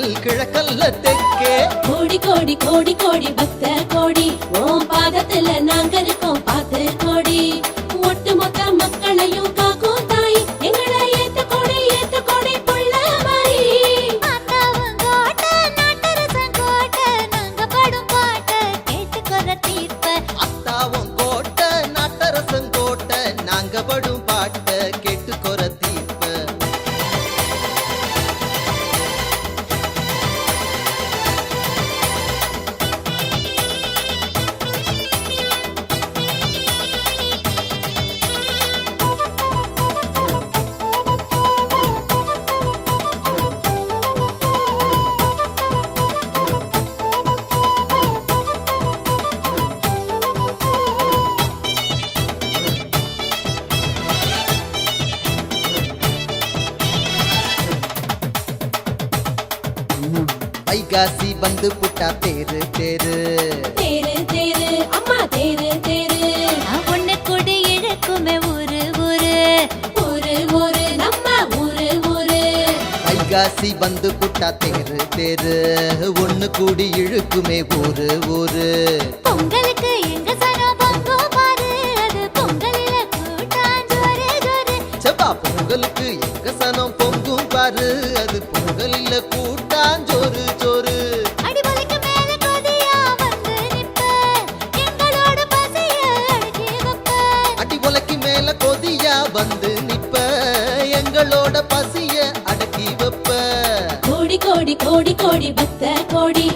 வடக்கல் கிழக்கல்ல தெற்கே. கோடி கோடி கோடி கோடி பக்த கோடி. ஓம் பாதத்துல நாங்க இருக்கோம் பார்த்து புலிகாசி வந்து புட்டா தேரு தேரு. தேரு தேரு அம்மா தேரு தேரு. நான் ஒண்ணு கொடி இழக்குமே ஊரு ஊரு. ஊரு ஊரு நம்ம ஊரு ஊரு. வைகாசி வந்து புட்டா தேரு தேரு. ஒண்ணு கூடி இழுக்குமே ஊரு ஊரு. பொங்கலுக்கு எங்க சரபங்கோ பாரு. அது பொங்கலில கூட்டாஞ்சோறு ஜோறு. செவ்வா பொங்கலுக்கு கோடி கோடி பக்த கோடி.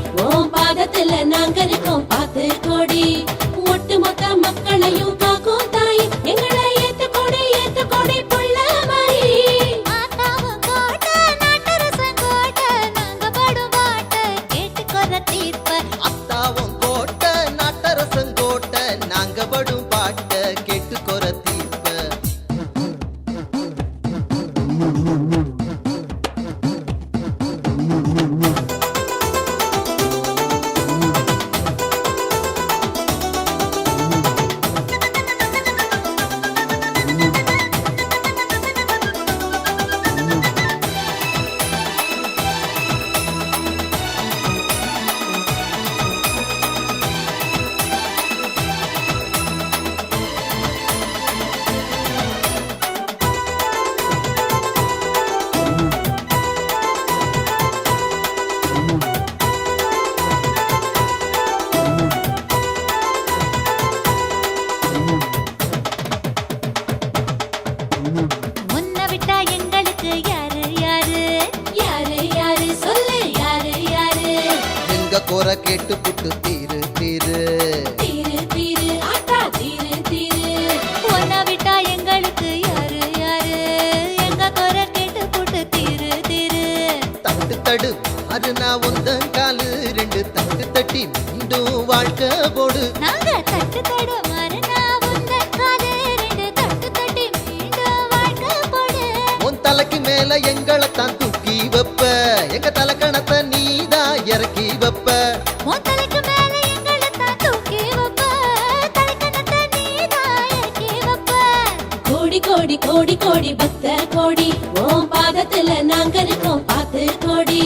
கோடி கோடி பக்த கோடி. ஓம் பாதத்துல நாங்க இருக்கோம் பார்த்து கோடி.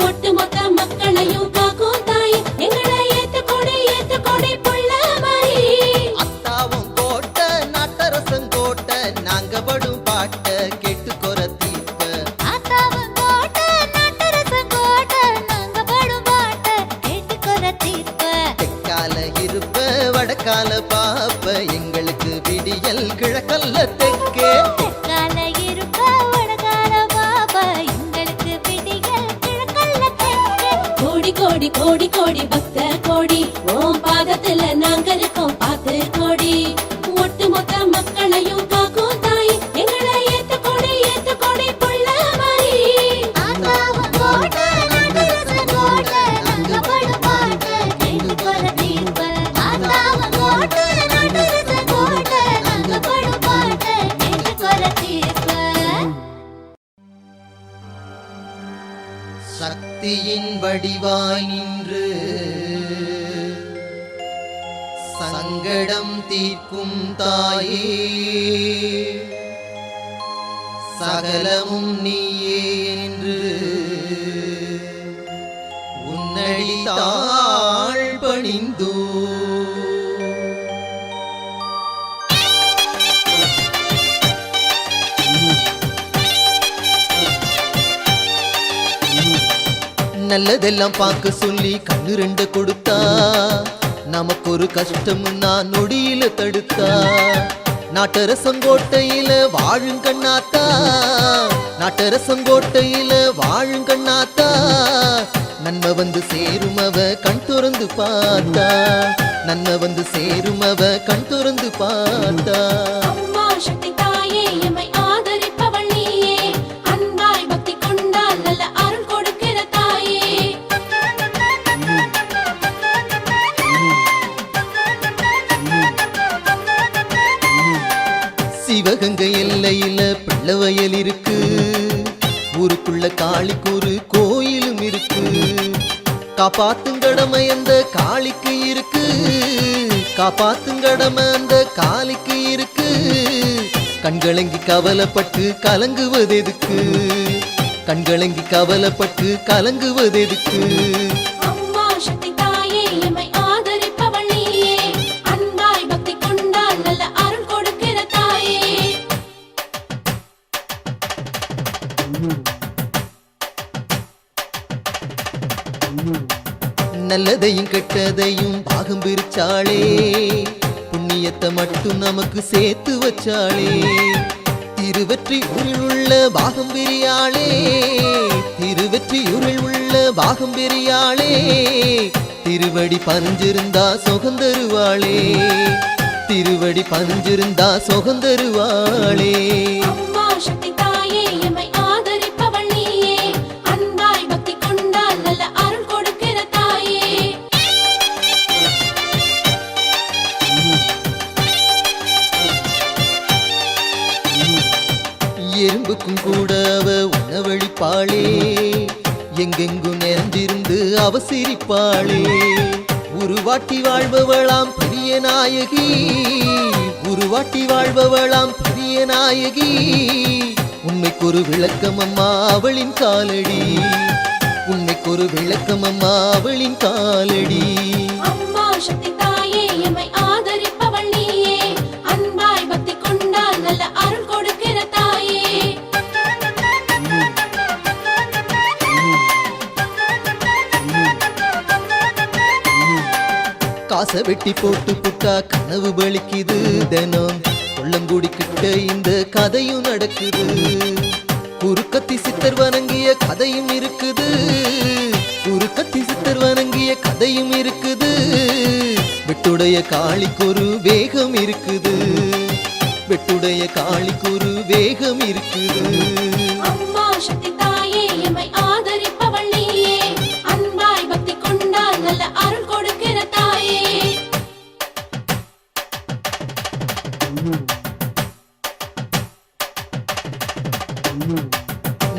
ஒட்டு மொத்த மக்களையும் காக்கும் தாய் எங்களை ஏத்து கோடி ஏத்து கோடி புள்ள மாதிரி அத்தாவும் கோட்ட நாட்டரசம் கோட்ட நாங்க படும் பாட்ட கேட்டு குரத்தி இருப்ப வடக்கால பாப்ப எங்களுக்கு விடியல் கிழக்கல்ல சகலமும் நீயே என்று. உன்னடி பணிந்தோ. நல்லதெல்லாம் பார்க்க சொல்லி கண்ணு ரெண்டு கொடுத்தா. நமக்கு ஒரு கஷ்டம் நான் நொடியில தடுத்தா. நாட்டரசங்கோட்டையில வாழும் கண்ணாத்தா. நாட்டரசங்கோட்டையில வாழும் கண்ணாத்தா. நன்மை வந்து சேரும் அவ கண் துறந்து பார்த்தா. நன்மை வந்து சேரும் அவ கண் துறந்து பார்த்தா. சிவகங்கை எல்லையில பிள்ளவயல் இருக்கு. ஊருக்குள்ள காளிக்கு ஒரு கோயிலும் இருக்கு. காப்பாத்தும் கடமை அந்த காளிக்கு இருக்கு. காப்பாத்தும் கடமை அந்த காளிக்கு இருக்கு. கண்களங்கி கவலைப்பட்டு கலங்குவது எதுக்கு கண்களங்கி கவலைப்பட்டு கலங்குவது எதுக்கு நல்லதையும் கெட்டதையும் பாகம் பிரிச்சாளே. புண்ணியத்தை மட்டும் நமக்கு சேர்த்து வச்சாளே. திருவற்றியூரில் உள்ள பாகம் பிரியாளே. திருவற்றியூரில் உள்ள பாகம் பிரியாளே. திருவடி பறிஞ்சிருந்தா சுகந்தருவாளே திருவடி பறிஞ்சிருந்தா சுகந்தருவாளே எறும்புக்கும் கூட அவ உணவழிப்பாளே எங்கெங்கும் நிறைந்திருந்து அவ சிரிப்பாளே. உருவாட்டி வாழ்பவளாம் பெரிய நாயகி. உருவாட்டி வாழ்பவளாம் பெரிய நாயகி. உண்மைக்கு ஒரு விளக்கம் அம்மா அவளின் காலடி. உண்மைக்கு ஒரு விளக்கம் அம்மா அவளின் காலடி. பெட்டி வெட்டி போட்டு புட்டா கனவு பலிக்குது தினம். கொள்ளங்குடி கிட்ட இந்த கதையும் நடக்குது. குறுக்கத்தி சித்தர் வணங்கிய கதையும் இருக்குது. குறுக்கத்தி சித்தர் வணங்கிய கதையும் இருக்குது. வெட்டுடைய காளிக்கொரு வேகம் இருக்குது. வெட்டுடைய காளிக்கொரு வேகம் இருக்குது.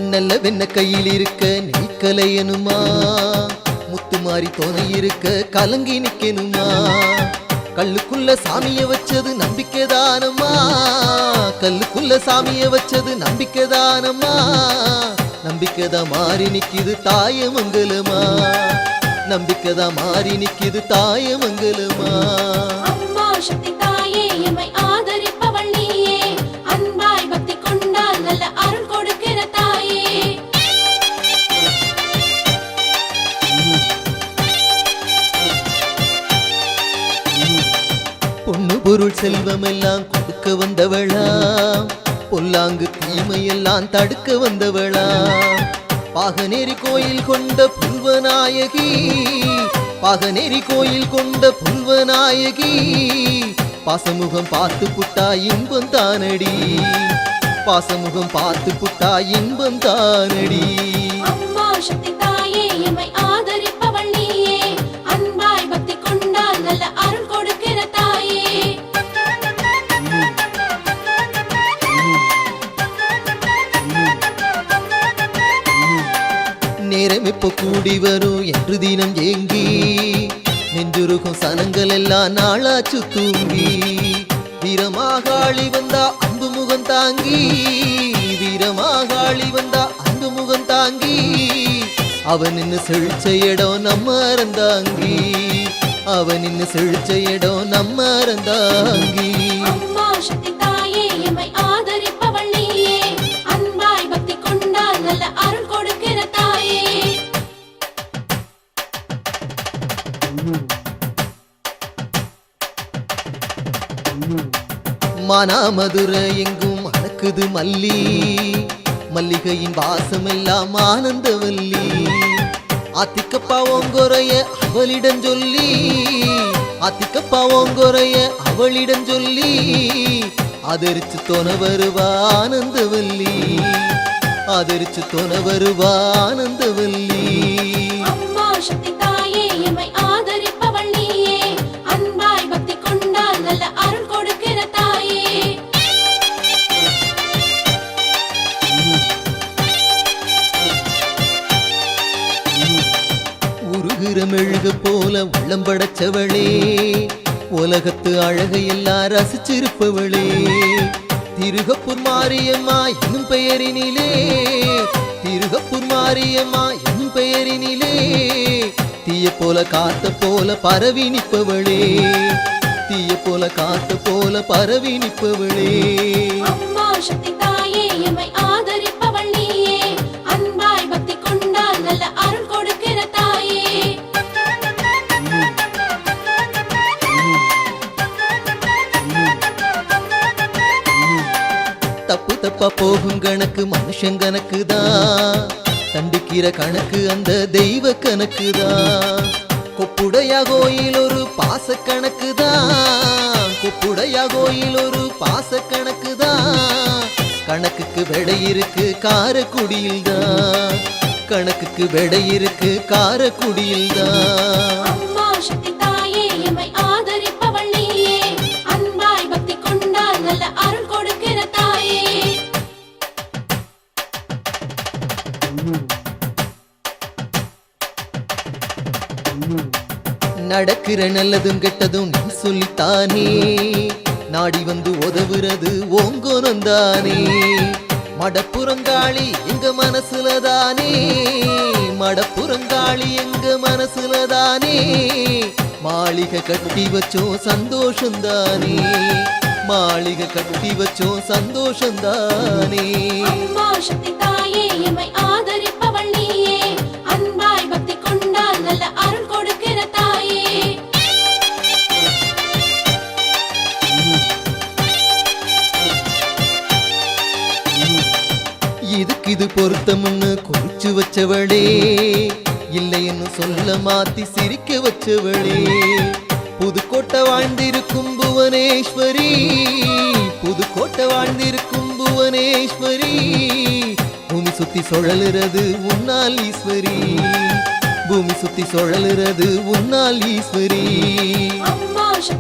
நல்ல வெண்ண கையில் இருக்க நீக்கலையனுமா முத்துமாரி தோணை இருக்க கலங்கி நிக்கணுமா கல்லுக்குள்ள சாமிய வச்சது நம்பிக்கைதானம்மா? கல்லுக்குள்ள சாமிய வச்சது நம்பிக்கைதானம்மா? நம்பிக்கைதான் மாறி நிக்குது நம்பிக்கை தான் மாறி நிக்குது தாயமங்கலமா அம்மா பொருள் செல்வம் எல்லாம் கொடுக்க வந்தவளா பொல்லாங்கு தீமையெல்லாம் தடுக்க வந்தவளா பாகநேரி கோயில் கொண்ட புல்வநாயகி பாகநேரி கோயில் கொண்ட புல்வநாயகி பாசமுகம் பார்த்து புட்டா இன்பம் தானடி. பாசமுகம் பார்த்து புட்டா இன்பம் தானடி. கூடி வரும் என்று தினம் ஏங்கி நெஞ்சுருகும் சனங்கள் எல்லாம் நாளாச்சு தூங்கி வீரமாக வீரமாகாளி வந்தா அன்பு முகம் தாங்கி வீரமாக வீரமாகாளி வந்தா அன்பு முகம் தாங்கி அவன் நின்னு செழிச்ச இடம் நம்ம அறந்தாங்கி அவன் நின்னு செழிச்ச இடம் நம்ம அறந்தாங்கி. மானாமதுரை எங்கும் மணக்குது மல்லி. மல்லிகையின் வாசம் எல்லாம் ஆனந்தவல்லி. ஆத்திக்கப்பா ஓங்குறைய அவளிடம் சொல்லி. ஆத்திக்கப்பா ஓங்குறைய அவளிடம் சொல்லி. ஆதரிச்சு தொன வருவா ஆனந்தவல்லி. ஆதரிச்சு தொன வருவா ஆனந்தவல்லி. போல உள்ளம் படைச்சவளே. உலகத்து அழகை எல்லாம் ரசிச்சிருப்பவளே. திருகப்பூர் மாரியம்மா என்னும் பெயரினிலே. திருகப்பூர் மாரியம்மா என்னும் பெயரினிலே. தீய போல காத்த போல பரவி நிற்பவளே. தீய போல காத்த போல பரவி நிற்பவளே. தப்பு தப்பா போகும் கணக்கு மனுஷன் கணக்கு தான் தண்டிக்கிற கணக்கு அந்த தெய்வ கணக்கு தான் கொப்புடையா கோயில் ஒரு பாச கணக்கு தான் கொப்புடையா கோயில் ஒரு பாச கணக்கு தான் கணக்குக்கு விடை இருக்கு காரக்குடியில் தான் கணக்குக்கு விடை இருக்கு காரக்குடியில் தான் நடக்கிற நல்லதும் கெட்டதும் நீ சொல்லித்தானே. நாடி வந்து உதவுறது ஓங்கோனம் தானே மடப்புறங்காளி எங்க மனசுல தானே மடப்புறங்காளி எங்க மனசுல தானே மாளிகை கட்டி வச்சோம் சந்தோஷம் தானே மாளிகை கட்டி வச்சோம் சந்தோஷம் தானே இதுக்கு இது பொருத்தம்னு குறிச்சு வச்சவளே. இல்லைன்னு சொல்ல மாத்தி சிரிக்க வச்சவளே. புதுக்கோட்டை வாழ்ந்திருக்கும் புவனேஸ்வரி. புதுக்கோட்டை வாழ்ந்திருக்கும் புவனேஸ்வரி. பூமி சுத்தி சுழலுறது உன்னால் ஈஸ்வரி. பூமி சுத்தி சுழலுறது உன்னால் ஈஸ்வரி.